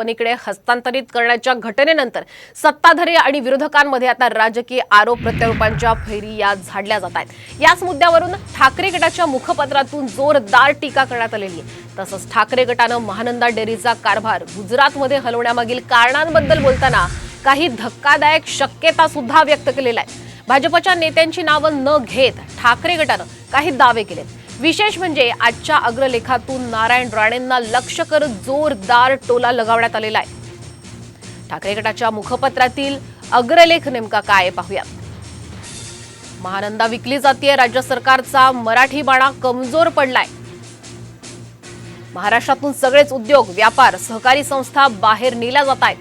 कंपनीकडे हस्तांतरित करण्याच्या घटनेनंतर सत्ताधारी आणि विरोधकांमध्ये आता राजकीय आरोप प्रत्यारोपांच्या फैरी या झाडल्या जात आहेत. याच मुद्द्यावरून ठाकरे गटाच्या मुखपत्रातून जोरदार टीका करण्यात आलेली आहे. तसंच ठाकरे गटानं महानंदा डेअरीचा कारभार गुजरातमध्ये हलवण्यामागील कारणांबद्दल बोलताना काही धक्कादायक शक्यता सुद्धा व्यक्त केलेल्या आहेत. भाजपच्या नेत्यांची नावं न घेत ठाकरे गटानं काही दावे केलेत. विशेष म्हणजे आजच्या अग्रलेखातून नारायण राणेंना लक्ष करत जोरदार टोला लगावण्यात आलेला आहे. ठाकरे गटाच्या मुखपत्रातील अग्रलेख नेमका काय पाहूया. महानंदा विकली जातीय राज्य सरकारचा मराठी बाणा कमजोर पडलाय. महाराष्ट्रातून सगळेच उद्योग व्यापार सहकारी संस्था बाहेर नेल्या जात आहेत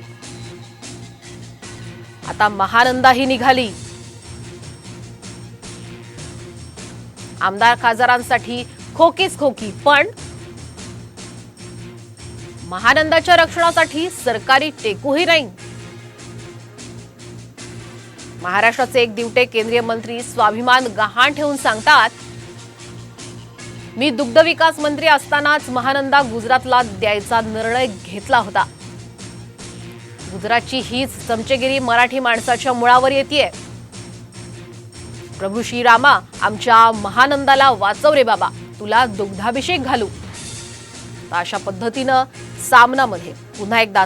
आता महानंदा ही निघाली. आमदार खासदारांसाठी खोकीच खोकी पण महानंदाच्या रक्षणासाठी सरकारी टेकूही नाही. महाराष्ट्राचे एक दिवटे केंद्रीय मंत्री स्वाभिमान गहाण ठेवून सांगतात मी दुग्ध विकास मंत्री असतानाच महानंदा गुजरातला द्यायचा निर्णय घेतला होता. गुजरातची हीच चमचेगिरी मराठी माणसाच्या मुळावर येते प्रभू श्रीरामा आमच्या महानंदाला वाचव रे बाबा तुला दुग्धाभिषेक घालू. अशा पद्धतीनं सामनामध्ये पुन्हा एकदा